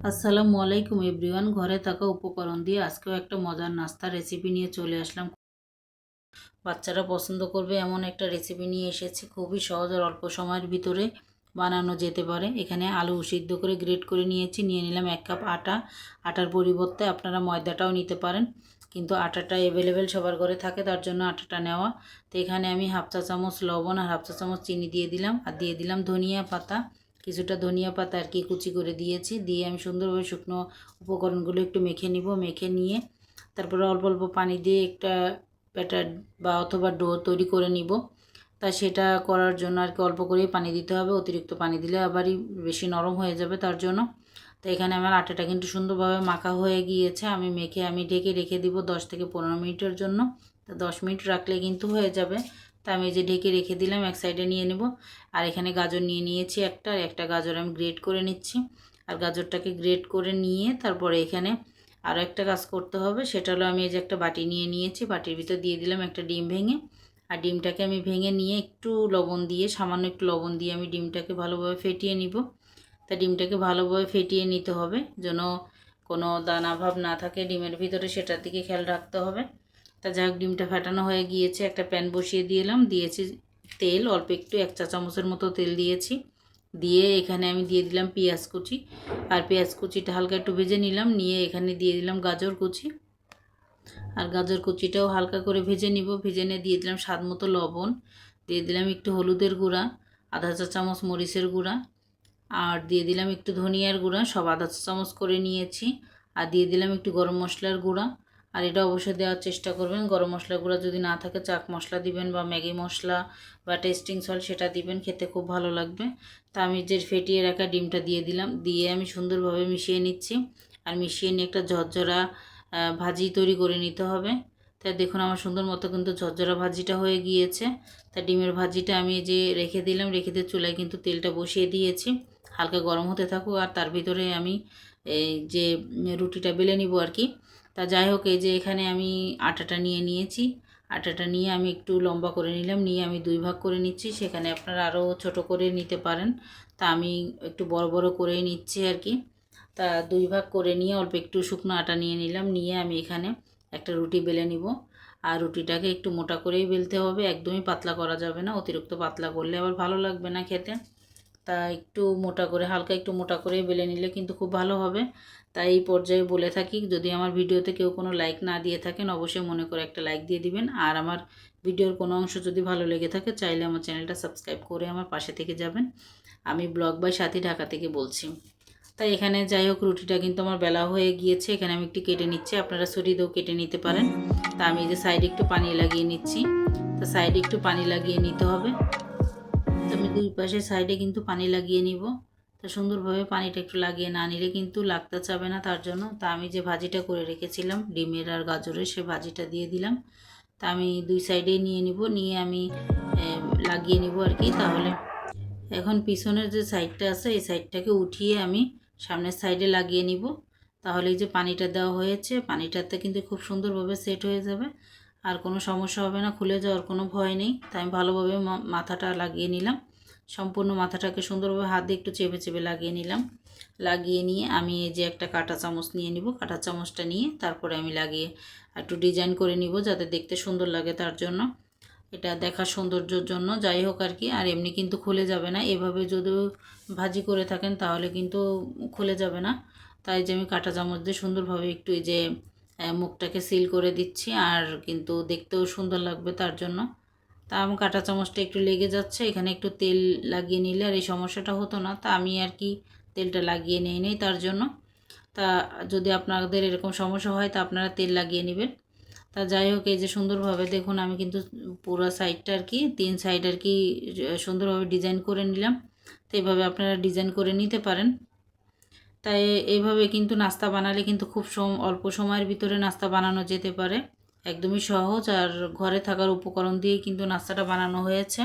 আসসালামু আলাইকুম এভরিওয়ান। ঘরে থাকা উপকরণ দিয়ে আজকেও একটা মজার নাস্তার রেসিপি নিয়ে চলে আসলাম। বাচ্চারা পছন্দ করবে এমন একটা রেসিপি নিয়ে এসেছি। খুবই সহজ আর অল্প সময়ের ভিতরে বানানো যেতে পারে। এখানে আলু সিদ্ধ করে গ্রেট করে নিয়েছি। নিয়ে নিলাম এক কাপ আটা। আটার পরিবর্তে আপনারা ময়দাটাও নিতে পারেন। কিন্তু আটাটা অ্যাভেলেবেল সবার ঘরে থাকে, তার জন্য আটাটা নেওয়া। তো এখানে আমি হাফ চা চামচ লবণ আর হাফ চা চামচ চিনি দিয়ে দিলাম। আর দিয়ে দিলাম ধনিয়া পাতা। কিছুটা ধনিয়া পাতা আর কি কুচি করে দিয়েছি। দিয়ে আমি সুন্দরভাবে শুকনো উপকরণগুলো একটু মেখে নিব, মেখে নিয়ে তারপরে অল্প অল্প পানি দিয়ে একটা ব্যাটার বা অথবা ডো তৈরি করে নিব। তা সেটা করার জন্য আর কি অল্প করেই পানি দিতে হবে। অতিরিক্ত পানি দিলে আবারই বেশি নরম হয়ে যাবে তার জন্য। তো এখানে আমার আটাটা কিন্তু সুন্দরভাবে মাখা হয়ে গিয়েছে। আমি মেখে, আমি ঢেকে রেখে দিব দশ থেকে পনেরো মিনিটের জন্য। তো দশ মিনিট রাখলে কিন্তু হয়ে যাবে। তা আমি যে ঢেকে রেখে দিলাম, এক সাইডে নিয়ে নেব। আর এখানে গাজর নিয়ে নিয়েছি একটা, আর একটা গাজর আমি গ্রেট করে নিচ্ছি। আর গাজরটাকে গ্রেট করে নিয়ে তারপরে এখানে আরও একটা কাজ করতে হবে, সেটা হলো আমি এই যে একটা বাটি নিয়ে নিয়েছি, বাটির ভিতর দিয়ে দিলাম একটা ডিম ভেঙে। আর ডিমটাকে আমি ভেঙে নিয়ে একটু লবণ দিয়ে, সামান্য একটু লবণ দিয়ে আমি ডিমটাকে ভালোভাবে ফেটিয়ে নিব। তা ডিমটাকে ভালোভাবে ফেটিয়ে নিতে হবে, যেন কোনো দানা ভাব না থাকে, ডিমের ভিতরে সেটার দিকে খেয়াল রাখতে হবে। তা যাই হোক, ডিমটা ফাটানো হয়ে গিয়েছে, একটা প্যান বসিয়ে দিলাম দিয়েছি তেল, অল্প একটু এক চা চামচের মতো তেল দিয়েছি। দিয়ে এখানে আমি দিয়ে দিলাম পেঁয়াজ কুচি। আর পেঁয়াজ কুচিটা হালকা একটু ভেজে নিলাম, নিয়ে এখানে দিয়ে দিলাম গাজর কুচি। আর গাজর কুচিটাও হালকা করে ভেজে নিব। ভেজে নিয়ে দিয়ে দিলাম স্বাদ মতো লবণ। দিয়ে দিলাম একটু হলুদের গুঁড়া, আধা চা চামচ মরিচের গুঁড়া। আর দিয়ে দিলাম একটু ধনিয়ার গুঁড়া, সব আধা চা চামচ করে নিয়েছি। আর দিয়ে দিলাম একটু গরম মশলার গুঁড়া। আর এটা অবশ্যই দেওয়ার চেষ্টা করবেন। গরম মশলাগুলো যদি না থাকে, চাক মশলা দিবেন বা ম্যাগি মশলা বা টেস্টিং সল্ট সেটা দিবেন, খেতে খুব ভালো লাগবে। তা আমি যে ফেটিয়ে রাখা ডিমটা দিয়ে দিলাম, দিয়ে আমি সুন্দরভাবে মিশিয়ে নিচ্ছি। আর মিশিয়ে নিয়ে একটা ঝরঝরা ভাজি তৈরি করে নিতে হবে। তাই দেখুন আমার সুন্দর মতো কিন্তু ঝরঝরা ভাজিটা হয়ে গিয়েছে। তা ডিমের ভাজিটা আমি যে রেখে দিলাম, রেখে দিয়ে চুলায় কিন্তু তেলটা বসিয়ে দিয়েছি। হালকা গরম হতে থাকুক আর তার ভিতরে আমি এই যে রুটিটা বেলে নিব আর কি। তা যাই হোক, এই যে এখানে আমি আটাটা নিয়ে নিয়েছি। আটাটা নিয়ে আমি একটু লম্বা করে নিলাম, নিয়ে আমি দুই ভাগ করে নিচ্ছি। সেখানে আপনারা আরও ছোট করে নিতে পারেন। তা আমি একটু বড় বড় করেই নিচ্ছি আর কি। তা দুই ভাগ করে নিয়ে অল্প একটু শুকনো আটা নিয়ে নিলাম। নিয়ে আমি এখানে একটা রুটি বেলে নিব। আর রুটিটাকে একটু মোটা করেই বেলতে হবে। একদমই পাতলা করা যাবে না। অতিরিক্ত পাতলা করলে আবার ভালো লাগবে না খেতে। তা একটু মোটা করে, হালকা একটু মোটা করে বেলে নিলে কিন্তু খুব ভালো হবে। তাই এই পর্যায়ে বলে থাকি, যদি আমার ভিডিওতে কেউ কোনো লাইক না দিয়ে থাকেন, অবশ্যই মনে করে একটা লাইক দিয়ে দিবেন। আর আমার ভিডিওর কোনো অংশ যদি ভালো লেগে থাকে, চাইলে আমার চ্যানেলটা সাবস্ক্রাইব করে আমার পাশে থেকে যাবেন। আমি ব্লগ বাই সাথী ঢাকা থেকে বলছি। তাই এখানে যাই হোক, রুটিটা কিন্তু আমার বেলা হয়ে গিয়েছে। এখানে আমি একটু কেটে নিচ্ছি, আপনারা ছুরি দিয়েও কেটে নিতে পারেন। তা আমি যে সাইডে একটু পানি লাগিয়ে নিচ্ছি। তা সাইডে একটু পানি লাগিয়ে নিতে হবে। দুই পাশে সাইডে কিন্তু পানি লাগিয়ে নিব। তো সুন্দরভাবে পানিটা একটু লাগিয়ে না নিলে কিন্তু লাগতে চাবে না, তার জন্য তা আমি যে ভাজিটা করে রেখেছিলাম, ডিমের আর গাজরের সে ভাজিটা দিয়ে দিলাম। তা আমি দুই সাইডেই নিয়ে নিব, নিয়ে আমি লাগিয়ে নিব আর কি। তাহলে এখন পিছনের যে সাইডটা আছে, এই সাইডটাকে উঠিয়ে আমি সামনের সাইডে লাগিয়ে নিব। তাহলে এই যে পানিটা দেওয়া হয়েছে, পানিটাতে কিন্তু খুব সুন্দরভাবে সেট হয়ে যাবে। আর কোনো সমস্যা হবে না, খুলে যাওয়ার কোনো ভয় নেই। তাই আমি ভালোভাবে মাথাটা লাগিয়ে নিলাম। সম্পূর্ণ মাথাটাকে সুন্দরভাবে হাত দিয়ে একটু চেপে চেপে লাগিয়ে নিলাম। লাগিয়ে নিয়ে আমি এই যে একটা কাঁটা চামচ নিয়ে নিব। কাঁটা চামচটা নিয়ে তারপরে আমি লাগিয়ে একটু ডিজাইন করে নিব যাতে দেখতে সুন্দর লাগে তার জন্য। এটা দেখার সৌন্দর্যর জন্য যাই হোক আর কি। আর এমনি কিন্তু খুলে যাবে না। এভাবে যদি ভাজি করে থাকেন তাহলে কিন্তু খুলে যাবে না। তাই যে আমি কাঁটা চামচ দিয়ে সুন্দরভাবে একটু এই যে মুখটাকে সিল করে দিচ্ছি আর কিন্তু দেখতেও সুন্দর লাগবে তার জন্য। তা আমার কাঁটা চামচটা একটু লেগে যাচ্ছে, এখানে একটু তেল লাগিয়ে নিলে আর এই সমস্যাটা হতো না। তা আমি আর কি তেলটা লাগিয়ে নিই, নেই তার জন্য। তা যদি আপনাদের এরকম সমস্যা হয় তা আপনারা তেল লাগিয়ে নেবেন। তা যাই হোক, এই যে সুন্দরভাবে দেখুন, আমি কিন্তু পুরো সাইডটা আর কি, তিন সাইড আর কি, সুন্দরভাবে ডিজাইন করে নিলাম। তো এইভাবে আপনারা ডিজাইন করে নিতে পারেন। তাই এইভাবে কিন্তু নাস্তা বানালে কিন্তু খুব অল্প সময়ের ভিতরে নাস্তা বানানো যেতে পারে। একদমই সহজ আর ঘরে থাকার উপকরণ দিয়ে কিন্তু নাস্তাটা বানানো হয়েছে।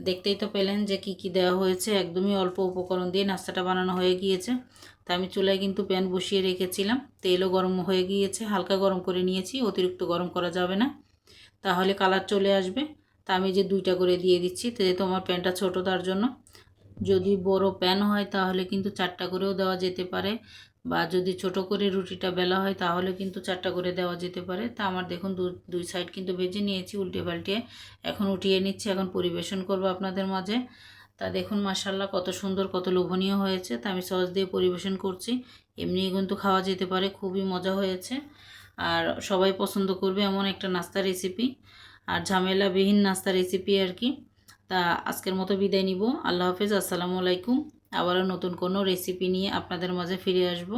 দেখতেই তো পেলেন যে কি কি দেওয়া হয়েছে। একদমই অল্প উপকরণ দিয়ে নাস্তাটা বানানো হয়ে গিয়েছে। তা আমি চুলায় কিন্তু প্যান বসিয়ে রেখেছিলাম। তেলও গরম হয়ে গিয়েছে। হালকা গরম করে নিয়েছি। অতিরিক্ত গরম করা যাবে না। তাহলে কালার চলে আসবে। তা আমি যে দুইটা করে দিয়ে দিচ্ছি, তো যেহেতু আমার প্যানটা ছোটো তার জন্য। যদি বড় প্যান হয় তাহলে কিন্তু চারটা করেও দেওয়া যেতে পারে। বা যদি ছোট করে রুটিটা বেলা হয় তাহলে কিন্তু চারটা করে দেওয়া যেতে পারে। তা আমার দেখুন দুই সাইড কিন্তু ভেজে নিয়েছি উল্টে পাল্টে। এখন উঠিয়ে নিচ্ছি, এখন পরিবেশন করব আপনাদের মাঝে। তা দেখুন মাসাল্লাহ কত সুন্দর, কত লোভনীয় হয়েছে। তা আমি সস দিয়ে পরিবেশন করছি। এমনি কিন্তু খাওয়া যেতে পারে, খুবই মজা হয়েছে। আর সবাই পছন্দ করবে এমন একটা নাস্তা রেসিপি আর ঝামেলাবিহীন নাস্তা রেসিপি আর কি। তা আজকের মতো বিদায় নিব। আল্লাহ হাফেজ, আসসালামু আলাইকুম। আবারও নতুন কোনো রেসিপি নিয়ে আপনাদের মাঝে ফিরে আসব।